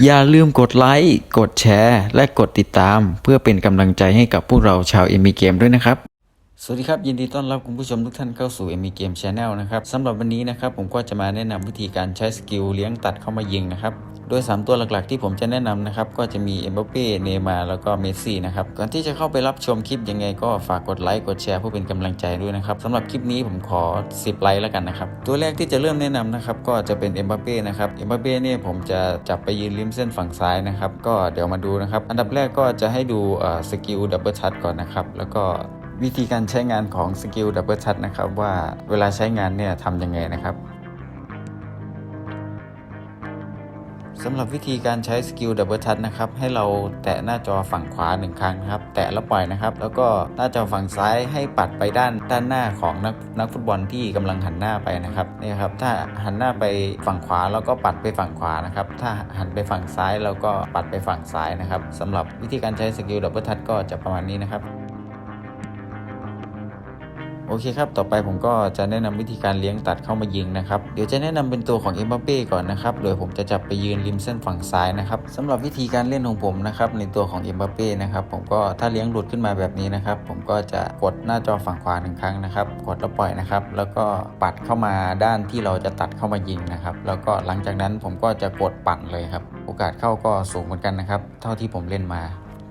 อย่าลืมกดไลค์ กดแชร์ และกดติดตาม เพื่อเป็นกำลังใจให้กับพวกเราชาวเอมีเกมด้วยนะครับ สวัสดีครับ ยินดีต้อนรับคุณผู้ชมทุกท่านเข้าสู่ m อ Game Channel นะครับสำหรับวันนี้นะครับผมก็จะมาแนะนำวิธีการใช้สกิลเลี้ยงตัดเข้ามายิงนะครับ ดย 3 ตัวหลักๆ ที่ผมจะแนะนำนะครับ ก็จะมีเอ็มบัปเป้เนมาแล้วก็เมสซี่นะครับ ก่อนที่จะเข้าไปรับชมคลิปยังไงก็ฝากกดไลค์กดแชร์เพื่อเป็นกำลังใจด้วยนะครับสำหรับคลิปนี้ผมขอ 10 ไลค์แล้วกันนะครับ ตัวแรกที่จะเริ่มแนะนำนะครับก็จะเป็นเอ็มบัปเป้นะครับเอ็มบัปเป้เนี่ยผมจะจับไปยืนริมเส้นฝั่งซ้ายนะครับ ก็เดี๋ยวมาดูนะครับอันดับแรกก็จะให้ดูสกิลดับเบิลทัชก่อนนะครับแล้วก็วิธีการใช้งานของสกิลดับเบิลทัชนะครับว่าเวลาใช้งานเนี่ยทำยังไงนะครับ สำหรับวิธีการใช้สกิลดับเบิลทัชนะครับ ให้เราแตะหน้าจอฝั่งขวาหนึ่งครั้งครับ แตะแล้วปล่อยนะครับ แล้วก็หน้าจอฝั่งซ้ายให้ปัดไปด้านด้านหน้าของนักนักฟุตบอลที่กำลังหันหน้าไปนะครับนี่ครับถ้าหันหน้าไปฝั่งขวาแล้วก็ปัดไปฝั่งขวานะครับ ถ้าหันไปฝั่งซ้ายแล้วก็ปัดไปฝั่งซ้ายนะครับสำหรับวิธีการใช้สกิลดับเบิลทัชก็จะประมาณนี้นะครับ โอเคครับ ต่อไปผมก็จะแนะนำวิธีการเลี้ยงตัดเข้ามายิงนะครับ เดี๋ยวจะแนะนำเป็นตัวของเอ็มบัปเป้ก่อนนะครับ โดยผมจะจับไปยืนริมเส้นฝั่งซ้ายนะครับสำหรับวิธีการเล่นของผมนะครับในตัวของเอ็มบัปเป้นะครับผมก็ถ้าเลี้ยงหลุดขึ้นมาแบบนี้นะครับ ผมก็จะกดหน้าจอฝั่งขวาหนึ่งครั้งนะครับ กดแล้วปล่อยนะครับ แล้วก็ปัดเข้ามาด้านที่เราจะตัดเข้ามายิงนะครับ แล้วก็หลังจากนั้นผมก็จะกดปั่นเลยครับ โอกาสเข้าก็สูงเหมือนกันนะครับ เท่าที่ผมเล่นมา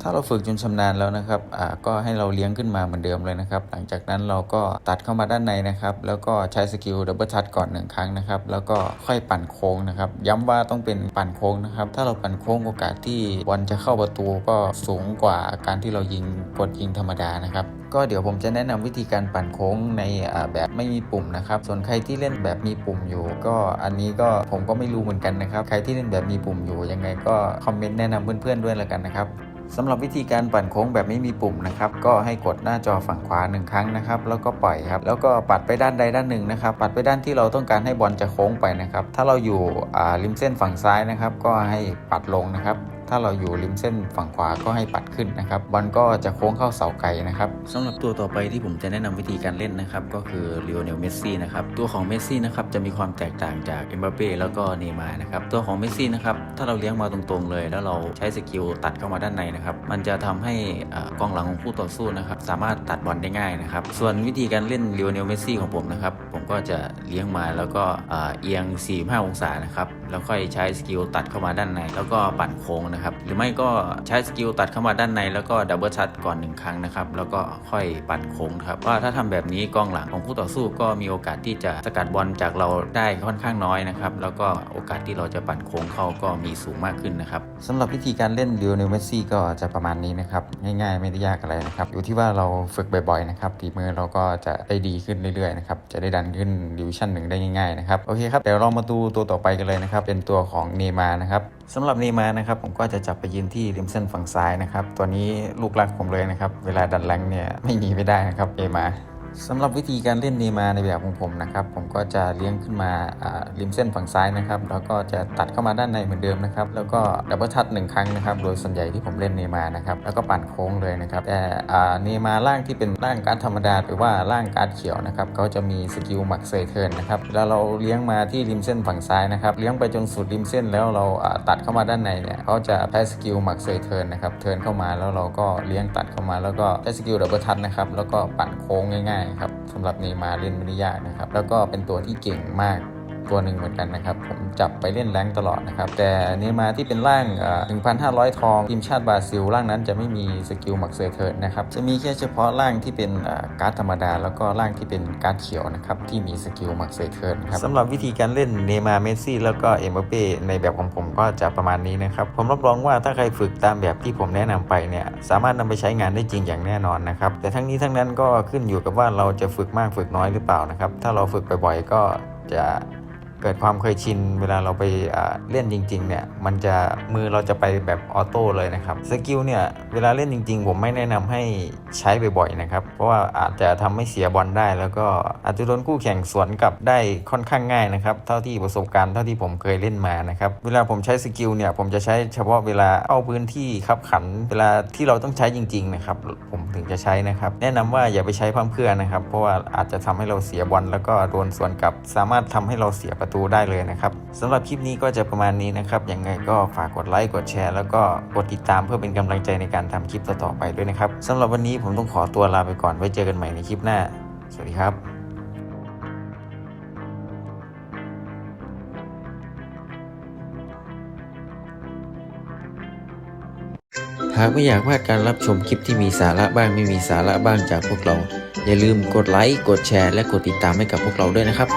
ถ้าเราฝึกจนชำนาญแล้วนะครับอ่าก็ให้เราเลี้ยงขึ้นมาเหมือนเดิมเลยนะครับ หลังจากนั้นเราก็ตัดเข้ามาด้านในนะครับ แล้วก็ใช้สกิลดับเบิลทัชก่อนหนึ่งครั้งนะครับ แล้วก็ค่อยปั่นโค้งนะครับ ย้ำว่าต้องเป็นปั่นโค้งนะครับ ถ้าเราปั่นโค้งโอกาสที่บอลจะเข้าประตูก็สูงกว่าการที่เรายิงกดยิงธรรมดานะครับก็เดี๋ยวผมจะแนะนำวิธีการปั่นโค้งในแบบไม่มีปุ่มนะครับ ส่วนใครที่เล่นแบบมีปุ่มอยู่ ก็อันนี้ก็ผมก็ไม่รู้เหมือนกันนะครับ ใครที่เล่นแบบมีปุ่มอยู่ยังไงก็คอมเมนต์แนะนำเพื่อนๆด้วยละกันนะครับ สำหรับวิธีการปั่นโค้งแบบไม่มีปุ่มนะครับ ก็ให้กดหน้าจอฝั่งขวาหนึ่งครั้งนะครับ แล้วก็ปล่อยครับ แล้วก็ปัดไปด้านใดด้านหนึ่งนะครับ ปัดไปด้านที่เราต้องการให้บอลจะโค้งไปนะครับ ถ้าเราอยู่ริมเส้นฝั่งซ้ายนะครับ ก็ให้ปัดลงนะครับ ถ้าเราอยู่ริมเส้นฝั่งขวาก็ให้ปัดขึ้นนะครับบอลก็จะโค้งเข้าเสาไกลนะครับสำหรับตัวต่อไปที่ผมจะแนะนำวิธีการเล่นนะครับก็คือลีโอเนลเมสซี่นะครับตัวของเมสซี่นะครับจะมีความแตกต่างจากเอ็มบัปเป้แล้วก็เนย์มาร์นะครับตัวของเมสซี่นะครับถ้าเราเลี้ยงมาตรงๆเลย แล้วเราใช้สกิลตัดเข้ามาด้านในนะครับมันจะทำให้กองหลังของคู่ต่อสู้นะครับสามารถตัดบอลได้ง่ายนะครับส่วนวิธีการเล่นลีโอเนลเมสซี่ของผมนะครับผมก็จะเลี้ยงมาแล้วก็เอียง 45 องศานะครับแล้วค่อยใช้สกิลตัดเข้ามาด้านใน แล้วก็ปั่นโค้งนะครับ หรือไม่ก็ใช้สกิลตัดเข้ามาด้านในแล้วก็ดับเบิลชัดก่อนหนึ่งครั้งนะครับ แล้วก็ค่อยปั่นโค้งครับว่าถ้าทำแบบนี้กองหลังของคู่ต่อสู้ก็มีโอกาสที่จะสกัดบอลจากเราได้ค่อนข้างน้อยนะครับแล้วก็โอกาสที่เราจะปั่นโค้งเข้าก็มีสูงมากขึ้นนะครับสำหรับวิธีการเล่นเดียวเนลเมสซี่ก็จะประมาณนี้นะครับง่ายๆ ไม่ได้ยากอะไรนะครับอยู่ที่ว่าเราฝึกบ่อยๆนะครับฝีมือเราก็จะได้ดีขึ้นเรื่อยๆนะครับจะได้ดันขึ้นดิวิชั่นหนึ่งได้ง่ายๆนะครับโอเคครับเดี๋ยวเรามาดูตัวต่อไปกันเลยนะครับเป็นตัวของเนมานะครับ สำหรับเนมานะครับผมก็จะจับไปยืนที่ริมเส้นฝั่งซ้ายนะครับตัวนี้ลูกรักผมเลยนะครับ เวลาดันแรงเนี่ยไม่หนีไม่ได้นะครับเนมา สำหรับวิธีการเล่นเนมาในแบบของผมนะครับ ผมก็จะเลี้ยงขึ้นมาริมเส้นฝั่งซ้ายนะครับ แล้วก็จะตัดเข้ามาด้านในเหมือนเดิมนะครับ แล้วก็ดับเบิลทัชหนึ่งครั้งนะครับ โดยส่วนใหญ่ที่ผมเล่นเนมานะครับ แล้วก็ปั่นโค้งเลยนะครับ แต่เนมาร่างที่เป็นร่างการธรรมดาหรือว่าร่างการเขียวนะครับเขาจะมีสกิลหมักเซยเทิร์นนะครับเวลาเราเลี้ยงมาที่ริมเส้นฝั่งซ้ายนะครับ เลี้ยงไปจนสุดริมเส้นแล้วเราตัดเข้ามาด้านในเนี่ยเขาจะใช้สกิลหมักเซยเทิร์นนะครับ เทิร์นเข้ามาแล้วเราก็เลี้ยงตัดเข้ามา แล้วก็ใช้สกิลดับเบิลทัชนะครับ แล้วก็ปั่นโค้งง่ายครับสำหรับเนมาเล่นไม่ได้ยากนะครับ แล้วก็เป็นตัวที่เก่งมาก ตัวหนึ่งเหมือนกันนะครับ ผมจับไปเล่นแรงตลอดนะครับ แต่เนมาที่เป็นร่างเอ่อ1,500 ทองทีมชาติบราซิลร่างนั้นจะไม่มีสกิลหมักเซอร์เทิร์นนะครับ จะมีแค่เฉพาะร่างที่เป็นการ์ดธรรมดา แล้วก็ร่างที่เป็นการ์ดเขียวนะครับที่มีสกิลหมักเซอร์เทิร์นครับสำหรับวิธีการเล่นเนมาเมสซี่แล้วก็เอ็มบัปเป้ในแบบของผมก็จะประมาณนี้นะครับผมรับรองว่าถ้าใครฝึกตามแบบที่ผมแนะนำไปเนี่ยสามารถนำไปใช้งานได้จริงอย่างแน่นอนนะครับแต่ทั้งนี้ทั้งนั้นก็ขึ้นอยู่กับว่าเราจะฝึกมากฝึกน้อยหรือเปล่านะครับถ้าเราฝึกบ่อยๆก็จะ เกิดความเคยชินเวลาเราไปเล่นจริงๆเนี่ยมันจะมือเราจะไปแบบออโต้เลยนะครับสกิลเนี่ยเวลาเล่นจริงๆ ผมไม่แนะนำให้ใช้บ่อยๆนะครับเพราะว่าอาจจะทำให้เสียบอลได้ แล้วก็อาจจะโดนคู่แข่งสวนกลับได้ค่อนข้างง่ายนะครับเท่าที่ประสบการณ์เท่าที่ผมเคยเล่นมานะครับเวลาผมใช้สกิลเนี่ยผมจะใช้เฉพาะเวลาเข้าพื้นที่ขับขัน เวลาที่เราต้องใช้จริงๆนะครับผมถึงจะใช้นะครับแนะนำว่าอย่าไปใช้พั่มเพรื่อนะครับเพราะว่าอาจจะทำให้เราเสียบอลแล้วก็โดนสวนกลับ สามารถทำให้เราเสียประประตูได้เลยนะครับสำหรับคลิปนี้ก็จะประมาณนี้นะครับยังไงก็ฝากกดไลค์กดแชร์ แล้วก็กดติดตามเพื่อเป็นกำลังใจในการทำคลิปต่อๆไปด้วยนะครับสำหรับวันนี้ผมต้องขอตัวลาไปก่อนไว้เจอกันใหม่ในคลิปหน้า สวัสดีครับหากไม่อยากพลาดการรับชมคลิปที่มีสาระบ้างไม่มีสาระบ้างจากพวกเรา อย่าลืมกดไลค์ กดแชร์ และกดติดตามให้กับพวกเราด้วยนะครับ